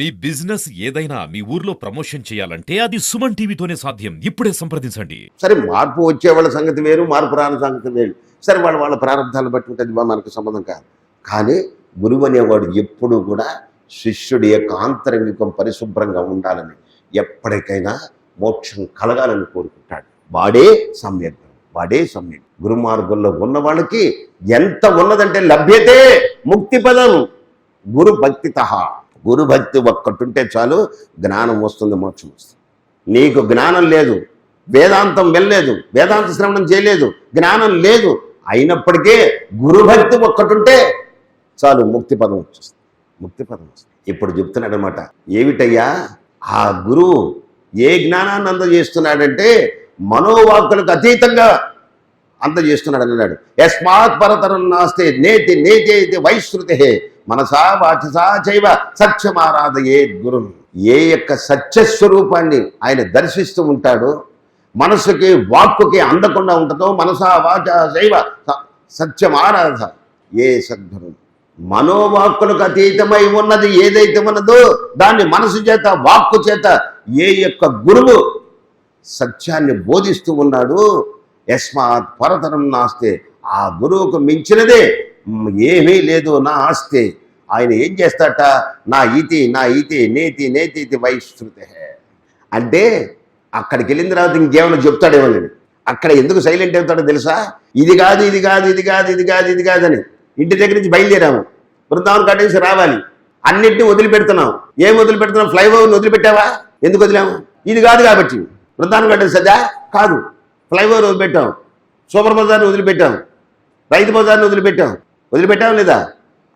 మీ business ఏదైనా మీ ఊర్లో promotion చేయాలంటే అది సుమన్ టీవీతోనే సాధ్యం. ఇప్పుడే సంప్రదించండి. సరే మార్పు వచ్చే వాళ్ళ సంగతి వేరు మార్పు రాని సంగతి వేరు. సరే వాళ్ళు వాళ్ళ ప్రారంభాలు బట్టి ఉంటుంది మనకు సంబంధం కాదు. కానీ గురువు అనేవాడు ఎప్పుడు కూడా శిష్యుడి యొక్క ఆంతరంగికం పరిశుభ్రంగా ఉండాలని ఎప్పటికైనా మోక్షం కలగాలని కోరుకుంటాడు. వాడే సమ్యజ్ఞం వాడే సమ్యజ్ఞం గురు మార్గంలో ఉన్న వాళ్ళకి ఎంత ఉన్నదంటే లభ్యతే ముక్తి పదం. గురు భక్తిత గురుభక్తి ఒక్కటుంటే చాలు జ్ఞానం వస్తుంది మోక్షం వస్తుంది. నీకు జ్ఞానం లేదు వేదాంతం వెళ్ళలేదు వేదాంత శ్రవణం చేయలేదు జ్ఞానం లేదు అయినప్పటికీ గురుభక్తి ఒక్కటుంటే చాలు ముక్తి పదం వచ్చేస్తుంది ముక్తి పదం వస్తుంది. ఇప్పుడు చెప్తున్నాడు అనమాట ఏమిటయ్యా? ఆ గురువు ఏ జ్ఞానాన్ని అందజేస్తున్నాడంటే మనోవాక్కులకు అతీతంగా అందజేస్తున్నాడు అన్నాడు. యస్మాత్ పరతరం నాస్తే నేతి నేతి వైశ్రుతి. మనసా వాచసా చైవ సత్యమారాధయే గురు. ఏ యొక్క సత్యస్వరూపాన్ని ఆయన దర్శిస్తూ ఉంటాడో మనసుకి వాక్కుకి అందకుండా ఉంటుందో మనసా వాచ శైవ సత్యమారాధ. ఏ సద్గురు? మనోవాక్కులకు అతీతమై ఉన్నది ఏదైతే ఉన్నదో దాన్ని మనసు చేత వాక్కు చేత ఏ యొక్క గురువు సత్యాన్ని బోధిస్తూ ఉన్నాడు యస్మాత్ పరతరం నాస్తే. ఆ గురువుకు మించినదే ఏమీ లేదు నా ఆస్తే. ఆయన ఏం చేస్తాట? నా ఇతి నా ఇతి నేతి నేతి ఇది వైశ్రుతే. అంటే అక్కడికి వెళ్ళిన తర్వాత ఇంకేమైనా చెప్తాడేమో నేను అక్కడ ఎందుకు సైలెంట్ అవుతాడో తెలుసా? ఇది కాదు ఇది కాదు ఇది కాదు ఇది కాదు ఇది కాదని. ఇంటి దగ్గర నుంచి బయలుదేరాము. బృందావన్ కట్టేసి రావాలి. అన్నింటినీ వదిలిపెడుతున్నాం. ఏం వదిలిపెడుతున్నాం? ఫ్లైఓవర్ని వదిలిపెట్టావా? ఎందుకు వదిలాము? ఇది కాదు కాబట్టి. బృందావన్ కట్టేసదా కాదు. ఫ్లైఓవర్ వదిలిపెట్టాం. సూపర్ బజార్ని వదిలిపెట్టాం. రైతు బజార్ని వదిలిపెట్టాం. వదిలిపెట్టాం లేదా?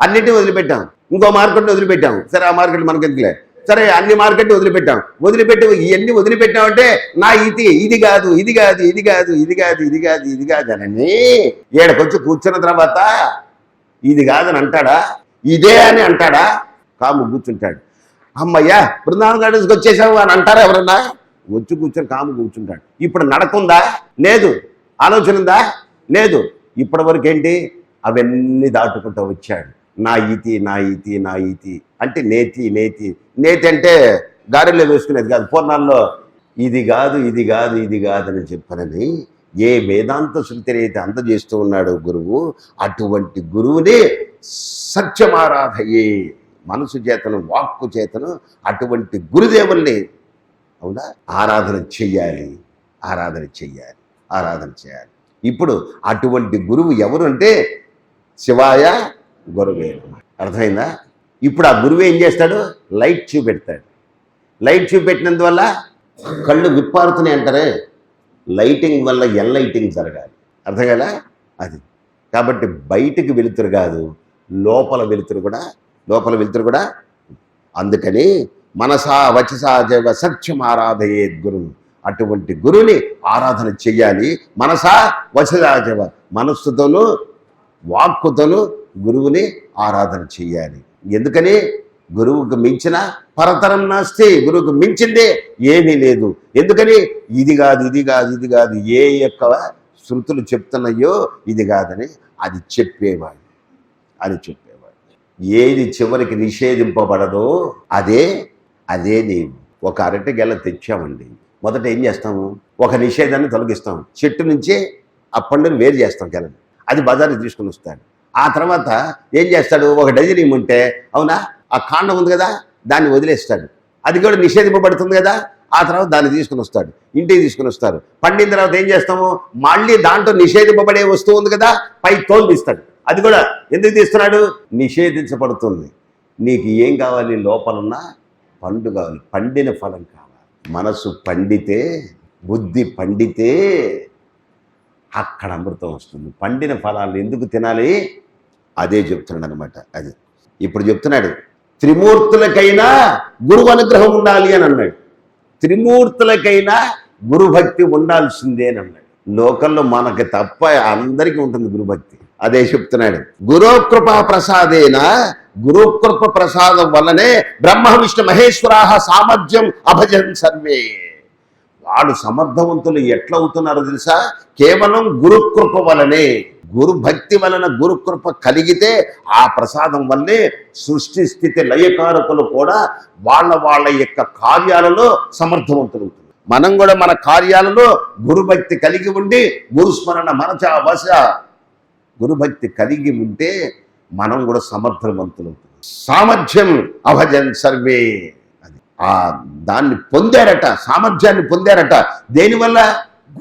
అన్నింటినీ వదిలిపెట్టాం. ఇంకో మార్కెట్ని వదిలిపెట్టాం. సరే ఆ మార్కెట్ మనకి ఎందుకులే సరే అన్ని మార్కెట్ వదిలిపెట్టాం. వదిలిపెట్టి ఇవన్నీ వదిలిపెట్టామంటే నా ఇది ఇది కాదు ఇది కాదు ఇది కాదు ఇది కాదు ఇది కాదు ఇది కాదు అని ఏడకొచ్చి కూర్చున్న తర్వాత ఇది కాదని అంటాడా? ఇదే అని అంటాడా? కాము కూర్చుంటాడు. అమ్మయ్యా బృందావన్ గార్డెన్స్కి వచ్చేసావు అని అంటారా ఎవరన్నా? వచ్చి కూర్చొని కాము కూర్చుంటాడు. ఇప్పుడు నడకుందా? లేదు. ఆలోచన ఉందా? లేదు. ఇప్పటి వరకు ఏంటి అవన్నీ దాటుకుంటూ వచ్చాడు. నా ఈతి నా ఈతి నా ఈతి. అంటే నేతి నేతి. నేతి అంటే గారెల్లో వేసుకునేది కాదు. పూర్ణాల్లో ఇది కాదు ఇది కాదు ఇది కాదని చెప్పనని ఏ వేదాంత శృతిని అయితే అందజేస్తూ ఉన్నాడు గురువు అటువంటి గురువుని సత్యమారాధయే మనసు చేతను వాక్కు చేతను అటువంటి గురుదేవుల్ని అవునా? ఆరాధన చెయ్యాలి. ఆరాధన చెయ్యాలి. ఆరాధన చేయాలి. ఇప్పుడు అటువంటి గురువు ఎవరు అంటే శివాయ గురువే. అర్థమైందా? ఇప్పుడు ఆ గురువు ఏం చేస్తాడు? లైట్ చూపెడతాడు. లైట్ చూపెట్టినందువల్ల కళ్ళు విప్పారుతున్నాయి అంటారే. లైటింగ్ వల్ల ఎన్లైటింగ్ జరగాలి. అర్థం కదా అది. కాబట్టి బయటికి వెలుతురు కాదు లోపల వెలుతురు కూడా లోపల వెలుతురు కూడా. అందుకని మనసా వచసా జగ సత్యం ఆరాధయే గురువు. అటువంటి గురువుని ఆరాధన చెయ్యాలి. మనసా వచదాచవ మనస్సుతోనూ వాక్కుతోనూ గురువుని ఆరాధన చెయ్యాలి. ఎందుకని? గురువుకు మించిన పరతరం నాస్తే గురువుకు మించిందే ఏమీ లేదు. ఎందుకని? ఇది కాదు ఇది కాదు ఇది కాదు ఏ యొక్క శృతులు చెప్తున్నాయో ఇది కాదని అది చెప్పేవాడు అని చెప్పేవాడు. ఏది చివరికి నిషేధింపబడదో అదే అదే నేను ఒక అరటి గెల తెచ్చామండి. మొదట ఏం చేస్తాము? ఒక నిషేధాన్ని తొలగిస్తాం చెట్టు నుంచే ఆ పండుని వేరు చేస్తాం కెలని అది బజార్కి తీసుకుని వస్తాడు. ఆ తర్వాత ఏం చేస్తాడు? ఒక డజన్ ఇమ్ముంటే అవునా? ఆ కాండం ఉంది కదా దాన్ని వదిలేస్తాడు. అది కూడా నిషేధింపబడుతుంది కదా ఆ తర్వాత దాన్ని తీసుకుని వస్తాడు. ఇంటికి తీసుకుని వస్తారు. పండిన తర్వాత ఏం చేస్తాము? మళ్ళీ దాంట్లో నిషేధింపబడే వస్తువు ఉంది కదా పై తోలు తీస్తాడు. అది కూడా ఎందుకు తీస్తున్నాడు? నిషేధించబడుతుంది. నీకు ఏం కావాలి? లోపలున్న పండు కావాలి. పండిన ఫలం కావాలి. మనసు పండితే బుద్ధి పండితే అక్కడ అమృతం వస్తుంది. పండిన ఫలాలు ఎందుకు తినాలి? అదే చెప్తున్నాడు అనమాట అది. ఇప్పుడు చెప్తున్నాడు త్రిమూర్తులకైనా గురువు అనుగ్రహం ఉండాలి అని అన్నాడు. త్రిమూర్తులకైనా గురుభక్తి ఉండాల్సిందే అని అన్నాడు. లోకంలో మనకి తప్ప అందరికీ ఉంటుంది గురుభక్తి. అదే చెప్తున్నాడు. గురుకృపా ప్రసాదేన గురుకృప ప్రసాదం వల్లనే బ్రహ్మ విష్ణు మహేశ్వరాహ సామర్థ్యం అభజన్ సర్వే. వాళ్ళు సమర్థవంతులు ఎట్లవుతున్నారో తెలుసా? కేవలం గురుకృప వలనే గురు భక్తి వలన గురుకృప కలిగితే ఆ ప్రసాదం వల్లే సృష్టి స్థితి లయకారకులు కూడా వాళ్ళ వాళ్ళ యొక్క కార్యాలలో సమర్థవంతులవుతున్నారు. మనం కూడా మన కార్యాలలో గురుభక్తి కలిగి ఉండి గురుస్మరణ మనచ వశ గురుభక్తి కలిగి ఉంటే మనం కూడా సమర్థవంతులవుతాం సామర్థ్యం అభజన్ సర్వే అది ఆ దాన్ని పొందారట సామర్థ్యాన్ని పొందారట. దేనివల్ల?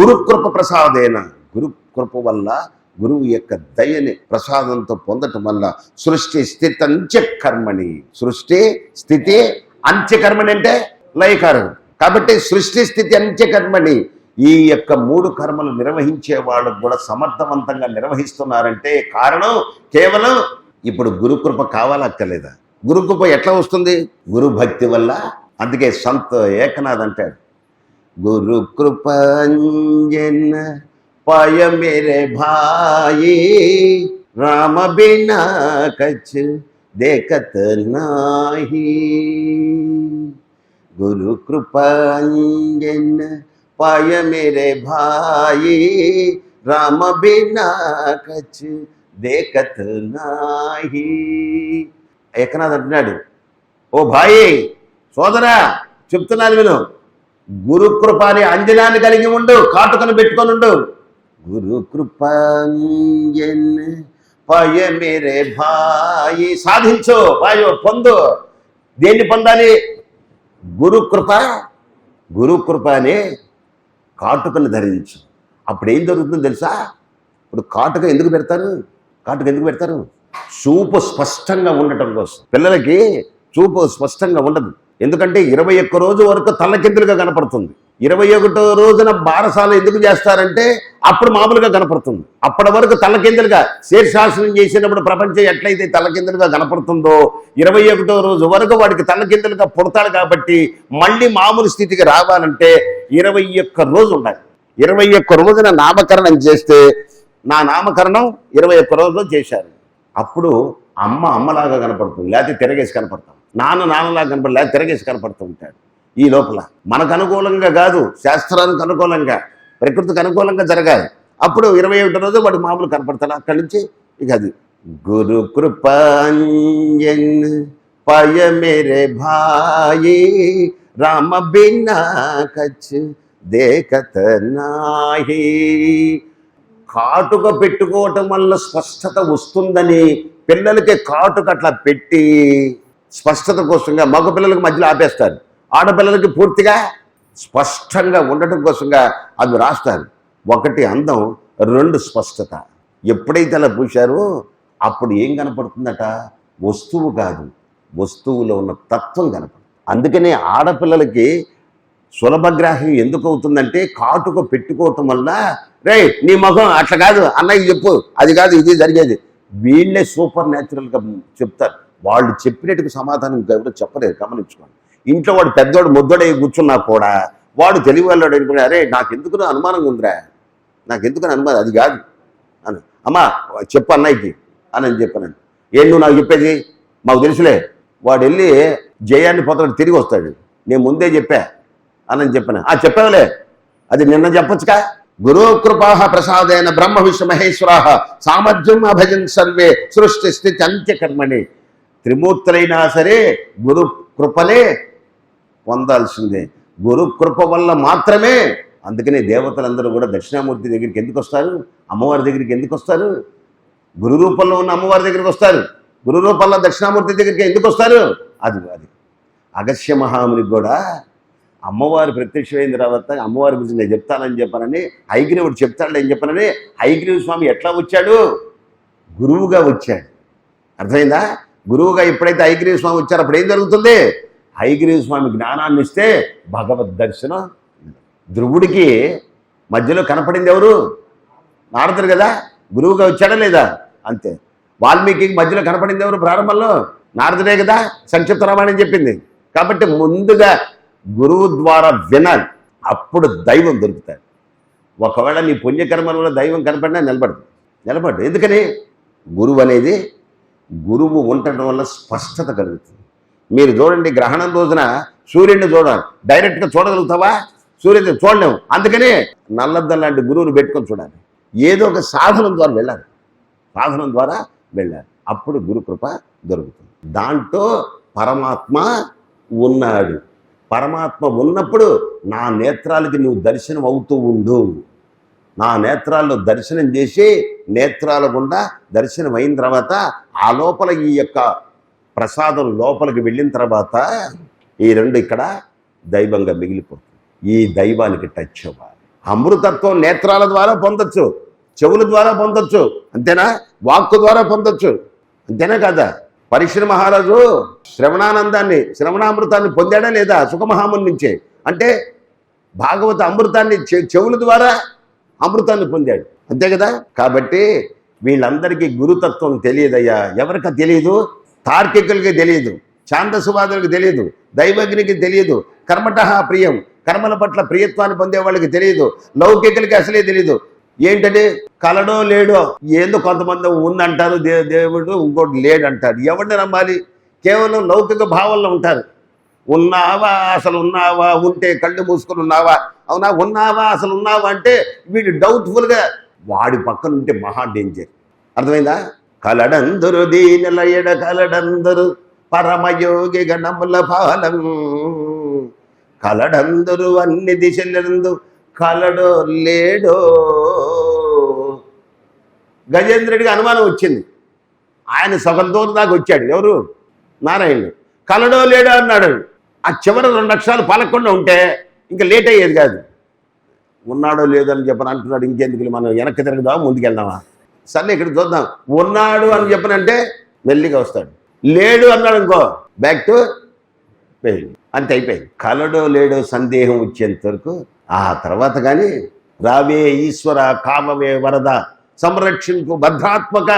గురుకృప ప్రసాదేన. గురుకృప వల్ల గురువు యొక్క దయని ప్రసాదంతో పొందటం వల్ల సృష్టి స్థితి అంత్యకర్మణి. సృష్టి స్థితి అంత్యకర్మణి అంటే లయకారం కాబట్టి సృష్టి స్థితి అంత్యకర్మణి. ఈ యొక్క మూడు కర్మలు నిర్వహించే వాళ్ళు కూడా సమర్థవంతంగా నిర్వహిస్తున్నారంటే కారణం కేవలం ఇప్పుడు గురుకృప కావాలక్కర్లేదా? గురుకృప ఎట్లా వస్తుంది? గురు భక్తి వల్ల. అందుకే సంత్ ఏకనాథ్ అంటాడు. గురు కృపంజన మేరే భాయి రామ బినా కచ్ దేకత్ నాహి. గురు కృపంజన పాయ మేరే భాయి రామ బినా కచ్ దేకత్ నాహి ఏకనాథ్ అంటున్నాడు ఓ భాయి సోదరా చెప్తున్నాను విను. గురుకృపాని అంజనాన్ని కలిగి ఉండు కాటుకను పెట్టుకొని ఉండు. గురు కృపాంజన్ పయ మేరే భాయి సాధించు పాయో పొందు. దేన్ని పొందాలి? గురుకృప కృప కాటుకను ధరించు. అప్పుడు ఏం జరుగుతుందో తెలుసా? ఇప్పుడు కాటుక ఎందుకు పెడతారు? కాటుక ఎందుకు పెడతారు? చూపు స్పష్టంగా ఉండటం కోసం. పిల్లలకి చూపు స్పష్టంగా ఉండదు. ఎందుకంటే ఇరవై ఒక్క రోజు వరకు తలకిందులుగా కనపడుతుంది. ఇరవై ఒకటో రోజున బారసాల ఎందుకు చేస్తారంటే అప్పుడు మామూలుగా కనపడుతుంది. అప్పటి వరకు తలకిందులుగా శీర్షాసనం చేసినప్పుడు ప్రపంచం ఎట్లయితే తలకిందులుగా కనపడుతుందో ఇరవై ఒకటో రోజు వరకు వాడికి తలకిందులుగా పుడతాడు కాబట్టి మళ్ళీ మామూలు స్థితికి రావాలంటే ఇరవై ఒక్క రోజు ఉండాలి. ఇరవై ఒక్క రోజున నామకరణం చేస్తే నా నామకరణం ఇరవై ఒక్క రోజులో చేశారు. అప్పుడు అమ్మ అమ్మలాగా కనపడుతుంది లేకపోతే తిరగేసి కనపడతాం. నాన్న నాన్నలాగా కనపడి లేకపోతే తిరగేసి కనపడుతూ ఉంటాడు ఈ లోపల. మనకు అనుకూలంగా కాదు శాస్త్రానికి అనుకూలంగా ప్రకృతికి అనుకూలంగా జరగాలి. అప్పుడు ఇరవై ఒకటి రోజు వాడు మామూలు కనపడతాడు. అక్కడి నుంచి ఇక అది గురు కృపాంజన్ పయ మేరే భాయి రామ బిన్నా కచ్ దేకత నాహి కాటుక పెట్టుకోవటం వల్ల స్పష్టత వస్తుందని పిల్లలకి కాటుక అట్లా పెట్టి స్పష్టత కోసంగా మగ పిల్లలకి మధ్యలో ఆపేస్తారు. ఆడపిల్లలకి పూర్తిగా స్పష్టంగా ఉండటం కోసంగా అవి రాస్తారు. ఒకటి అందం రెండు స్పష్టత. ఎప్పుడైతే అలా పూశారో అప్పుడు ఏం కనపడుతుందట? వస్తువు కాదు. వస్తువులో ఉన్న తత్వం కనపడుతుంది. అందుకనే ఆడపిల్లలకి సులభగ్రాహ్యం ఎందుకు అవుతుందంటే కాటుక పెట్టుకోవటం వల్ల రే నీ ముఖం అట్లా కాదు అన్నయ్య చెప్పు అది కాదు ఇది జరిగేది. వీళ్ళే సూపర్ న్యాచురల్గా చెప్తారు. వాళ్ళు చెప్పినట్టుకు సమాధానం ఎవరు చెప్పలేదు గమనించుకోండి. ఇంట్లో వాడు పెద్దవాడు ముద్దడై కూర్చున్నా కూడా వాడు తెలివి వెళ్ళాడు అనుకుని అరే నాకు ఎందుకు అనుమానంగా ఉందిరా? నాకు ఎందుకు అనుమానం? అది కాదు. అని అమ్మా చెప్పు అన్నయ్యకి. అని అని చెప్పాను ఏం నువ్వు నాకు చెప్పేది? మాకు తెలుసులే వాడు వెళ్ళి జయాన్ని పోతాడు తిరిగి వస్తాడు. నేను ముందే చెప్పా అని చెప్పాను. ఆ చెప్పావులే. అది నిన్న చెప్పొచ్చుగా? గురుకృపా ప్రసాదైన బ్రహ్మ విష్ణు మహేశ్వర సామర్థ్యం అభజన్ సర్వే సృష్టి స్థితి అంత్యకర్మణి త్రిమూర్తులైనా సరే గురు కృపలే పొందాల్సిందే. గురు కృప వల్ల మాత్రమే అందుకనే దేవతలందరూ కూడా దక్షిణామూర్తి దగ్గరికి ఎందుకు వస్తారు అమ్మవారి దగ్గరికి ఎందుకు వస్తారు గురు రూపంలో ఉన్న అమ్మవారి దగ్గరికి వస్తారు. గురు రూపంలో దక్షిణామూర్తి దగ్గరికి ఎందుకు వస్తారు? అది అది. అగస్య మహామునికి కూడా అమ్మవారు ప్రత్యక్షమైన తర్వాత అమ్మవారి గురించి నేను చెప్తానని చెప్పానని హైగ్రీవుడు చెప్తాడు అని చెప్పానని హైగ్రీవ స్వామి ఎట్లా వచ్చాడు? గురువుగా వచ్చాడు. అర్థమైందా? గురువుగా ఎప్పుడైతే హైగ్రీవ స్వామి వచ్చారో అప్పుడు ఏం జరుగుతుంది? హైగ్రీవ స్వామి జ్ఞానాన్ని ఇస్తే భగవద్ దర్శనం. ధ్రువుడికి మధ్యలో కనపడింది ఎవరు? నారదుడు కదా? గురువుగా వచ్చాడా లేదా? అంతే. వాల్మీకి మధ్యలో కనపడింది ఎవరు ప్రారంభంలో? నారదుడే కదా సంక్షిప్త రామాయణం చెప్పింది. కాబట్టి ముందుగా గురువు ద్వారా వినాలి. అప్పుడు దైవం దొరుకుతాడు. ఒకవేళ నీ పుణ్యకర్మలలో దైవం కనపడినా నిలబడదు. నిలబడదు ఎందుకని? గురువు అనేది గురువు ఉండటం వల్ల స్పష్టత కలుగుతుంది. మీరు చూడండి గ్రహణం రోజున సూర్యుడిని చూడాలి. డైరెక్ట్గా చూడగలుగుతావా? సూర్యుడిని చూడలేము అందుకనే నల్లద్దం లాంటి గురువుని పెట్టుకొని చూడాలి. ఏదో ఒక సాధనం ద్వారా వెళ్ళాలి. సాధనం ద్వారా వెళ్ళాలి అప్పుడు గురుకృప దొరుకుతుంది. దాంట్లో పరమాత్మ ఉన్నాడు. పరమాత్మ ఉన్నప్పుడు నా నేత్రాలకి నువ్వు దర్శనం అవుతూ ఉండు. నా నేత్రాల్లో దర్శనం చేసి నేత్రాల గుండా దర్శనం అయిన తర్వాత ఆ లోపల ఈ యొక్క ప్రసాదం లోపలికి వెళ్ళిన తర్వాత ఈ రెండు ఇక్కడ దైవంగా మిగిలిపోతుంది. ఈ దైవానికి టచ్ అవ్వాలి. అమృతత్వం నేత్రాల ద్వారా పొందొచ్చు. చెవుల ద్వారా పొందొచ్చు. అంతేనా? వాక్కు ద్వారా పొందొచ్చు. అంతేనా కదా? పరీక్షణ మహారాజు శ్రవణానందాన్ని శ్రవణామృతాన్ని పొందాడా లేదా? సుఖమహాముని నుంచే. అంటే భాగవత అమృతాన్ని చె- చెవుల ద్వారా అమృతాన్ని పొందాడు. అంతే కదా? కాబట్టి వీళ్ళందరికీ గురుతత్వం తెలియదయ్యా. ఎవరికి తెలియదు? తార్కికులకి తెలియదు. ఛాందసువాదులకు తెలియదు. దైవజ్ఞకి తెలియదు. కర్మట ప్రియం కర్మల పట్ల ప్రియత్వాన్ని పొందే వాళ్ళకి తెలియదు. లౌకికులకి అసలే తెలియదు. ఏంటని కలడో లేడో ఏందో కొంతమంది ఉందంటారు దే దేవుడు ఇంకోటి లేడంటారు. ఎవరిని నమ్మాలి? కేవలం లౌకిక భావంలో ఉంటారు. ఉన్నావా అసలు ఉన్నావా ఉంటే కళ్ళు మూసుకొని ఉన్నావా? అవునా ఉన్నావా అసలు ఉన్నావా అంటే వీడు డౌట్ఫుల్గా వాడి పక్కన ఉంటే మహా డేంజర్. అర్థమైందా? కలడందరు దీనిల ఎడ కలడందరు పరమయోగి గణముల ఫలం కలడందరు అన్ని దిశలందు కలడో లేడో. గజేంద్రుడికి అనుమానం వచ్చింది. ఆయన సగం దాకా వచ్చాడు. ఎవరు? నారాయణుడు. కలడో లేడో అన్నాడు. ఆ చివరి రెండు అక్షరాలు పలకుండా ఉంటే ఇంకా లేట్ అయ్యేది కాదు. ఉన్నాడో లేదో అని చెప్పని అంటున్నాడు. ఇంకెందుకు మనం వెనక్కి తిరగదామా ముందుకెళ్దామా? సర్లే ఇక్కడ చూద్దాం. ఉన్నాడు అని చెప్పనంటే మెల్లిగా వస్తాడు. లేడు అన్నాడు ఇంకో బ్యాక్ టు పెయిన్ అంతే అయిపోయింది. కలడో లేడో సందేహం వచ్చేంత వరకు ఆ తర్వాత కానీ రావే ఈశ్వర కామవే వరద సంరక్షణకు భద్రాత్మక.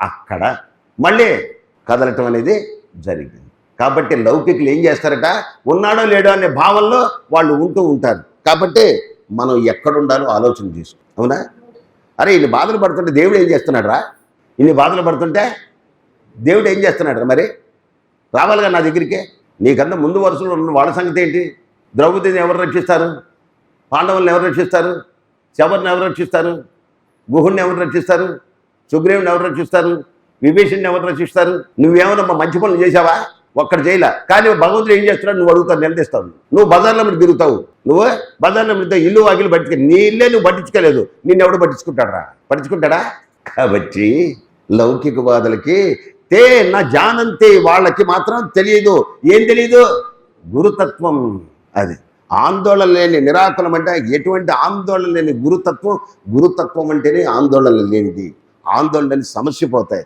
అక్కడ మళ్ళీ కదలటం అనేది జరిగింది. కాబట్టి లౌకికులు ఏం చేస్తారట? ఉన్నాడో లేడో అనే భావంలో వాళ్ళు ఉంటూ ఉంటారు. కాబట్టి మనం ఎక్కడుండాలో ఆలోచన చేసుకో అవునా? అరే ఇన్ని బాధలు పడుతుంటే దేవుడు ఏం చేస్తున్నాడు రా ఇన్ని బాధలు పడుతుంటే దేవుడు ఏం చేస్తున్నాడరా మరి? రావాలిగా నా దగ్గరికి? నీకన్నా ముందు వరుసలో ఉన్న వాళ్ళ సంగతి ఏంటి? ద్రౌపదిని ఎవరు రక్షిస్తారు? పాండవులను ఎవరు రక్షిస్తారు? శబరిని ఎవరు రక్షిస్తారు? గుహుణ్ణి ఎవరు రక్షిస్తారు? సుగ్రీవుని ఎవరు రక్షిస్తారు? విభీషణ్ని ఎవరు రక్షిస్తారు? నువ్వేమన్నా మంచి పనులు చేశావా? ఒక్కడ చేయలే. కానీ భగవంతుడు ఏం చేస్తున్నాడు? నువ్వు అడుగుతావు నిలదీస్తావు. నువ్వు బజార్లో మీరు తిరుగుతావు. నువ్వు బజార్లో మీరు ఇల్లు వాకిలు పట్టించుకో. నీ ఇల్లే నువ్వు పట్టించుకోలేదు. నిన్ను ఎవడు పట్టించుకుంటాడా పట్టించుకుంటాడా? కాబట్టి లౌకికవాదులకి తే నా జానంతే వాళ్ళకి మాత్రం తెలియదు. ఏం తెలియదు గురుతత్వం అది. ఆందోళన లేని నిరాకులం అంటే ఎటువంటి ఆందోళన లేని గురుతత్వం? గురుతత్వం అంటేనే ఆందోళన లేనిది. ఆందోళన సమస్య పోతాయి